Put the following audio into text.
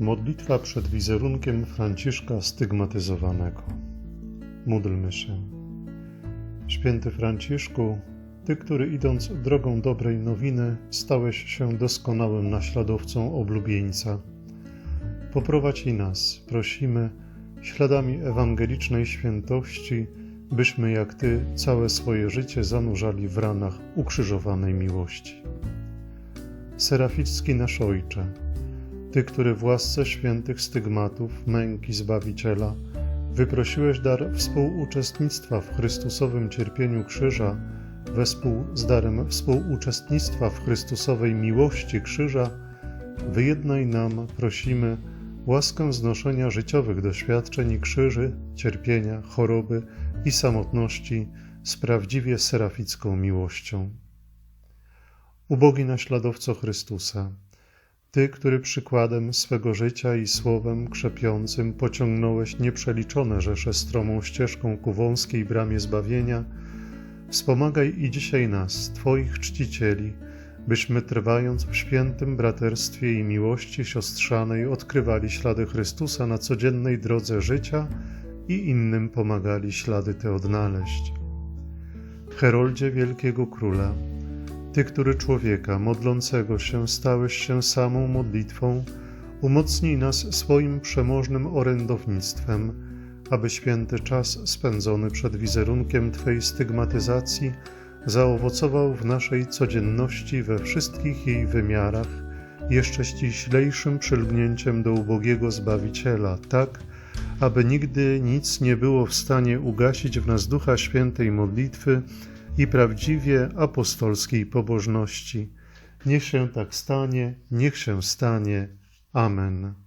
Modlitwa przed wizerunkiem Franciszka stygmatyzowanego. Módlmy się. Święty Franciszku, Ty, który idąc drogą dobrej nowiny, stałeś się doskonałym naśladowcą oblubieńca. Poprowadź i nas, prosimy, śladami ewangelicznej świętości, byśmy jak Ty całe swoje życie zanurzali w ranach ukrzyżowanej miłości. Seraficki nasz Ojcze, Ty, który w łasce świętych stygmatów, męki Zbawiciela, wyprosiłeś dar współuczestnictwa w Chrystusowym cierpieniu krzyża, wespół z darem współuczestnictwa w Chrystusowej miłości krzyża, wyjednaj nam, prosimy, łaskę znoszenia życiowych doświadczeń i krzyży, cierpienia, choroby i samotności z prawdziwie seraficką miłością. Ubogi naśladowco Chrystusa, Ty, który przykładem swego życia i słowem krzepiącym pociągnąłeś nieprzeliczone rzesze stromą ścieżką ku wąskiej bramie zbawienia, wspomagaj i dzisiaj nas, Twoich czcicieli, byśmy trwając w świętym braterstwie i miłości siostrzanej odkrywali ślady Chrystusa na codziennej drodze życia i innym pomagali ślady te odnaleźć. Heroldzie Wielkiego Króla, Ty, który człowieka modlącego się stałeś się samą modlitwą, umocnij nas swoim przemożnym orędownictwem, aby święty czas spędzony przed wizerunkiem Twej stygmatyzacji zaowocował w naszej codzienności we wszystkich jej wymiarach jeszcze ściślejszym przylgnięciem do ubogiego Zbawiciela, tak, aby nigdy nic nie było w stanie ugasić w nas Ducha Świętej modlitwy i prawdziwie apostolskiej pobożności. Niech się tak stanie, niech się stanie. Amen.